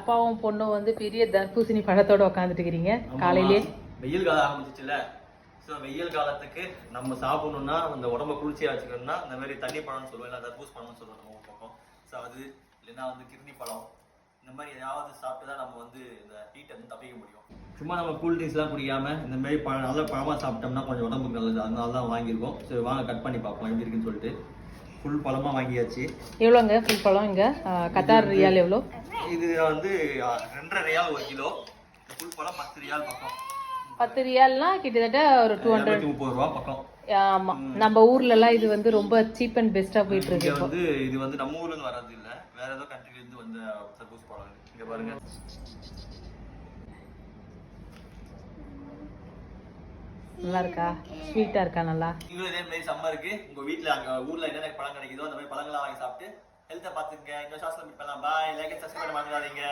அப்பாவும் பொண்ணும் வந்து பெரிய தர்பூசணி பழத்தோட உட்காந்துட்டு இருக்கிறீங்க. காலையிலே? வெயில் காலம் ஆரம்பிச்சிச்சுல. ஸோ வெயில் காலத்துக்கு நம்ம சாப்பிடணும்னா அந்த உடம்ப குளிர்ச்சியா வச்சுக்கணும்னா இந்த மாதிரி தண்ணி பழம்னு சொல்லுவோம் இல்லை தர்பூஸ் பழம்னு சொல்லுவோம் நம்ம பக்கம் ஸோ அது இல்லைன்னா வந்து கிருணி பழம். இந்த மாதிரி ஏதாவது சாப்பிட்டு தான் நம்ம வந்து இந்த ஹீட்டை வந்து தப்பிக்க முடியும். சும்மா நம்ம கூல் ட்ரிங்க்ஸ்லாம் குடிக்காம இந்த மாதிரி பழம் நல்ல பழமா சாப்பிட்டோம்னா கொஞ்சம் உடம்புக்கு நல்லது. அதனால தான் வாங்கியிருக்கோம். சரி வாங்க கட் பண்ணி பார்ப்போம். எப்படி இருக்குன்னு சொல்லிட்டு. ஃபுல் பழமா வாங்கியாச்சு. எவ்வளோங்க? ஃபுல் பழம் இங்கே? கத்தார் ரியால் எவ்வளோ? இது வந்து ரெண்டரை ரியால் ஒரு கிலோ. ஃபுல் பழம் பத்து ரியால் பக்கம். பத்து ரியால்னா கிட்டத்தட்ட ஒரு டூ ஹண்ட்ரட் முப்பது ரூபா பக்கம். ஆமா. நம்ம ஊர்ல எல்லாம் இது வந்து ரொம்ப சீப் அண்ட் பெஸ்டா போயிட்டு இருக்கு வந்து இது வந்து நம்ம ஊர்ல இருந்து வர்றது இல்ல. வேற ஏதோ கண்ட்ரில இருந்து வந்த தர்பூஸ் பழம். இங்க பாருங்க. நல்லா இருக்கா ஸ்வீட்டா இருக்கா நல்லா? நீங்களும் இதே மாதிரி சம்மருக்கு உங்க வீட்டுல அங்க ஊர்ல என்னென்ன பழம் கிடைக்குதோ அந்த மாதிரி பழங்கள்லாம் வாங்கி சாப்பிட்டு ஹெல்த்தை பாத்துக்கங்க இன்னொரு சாஸ்ல மீட் பண்ணலாம் பாய் லைக் சப்ஸ்கிரைப் பண்ண மறந்துடாதீங்க.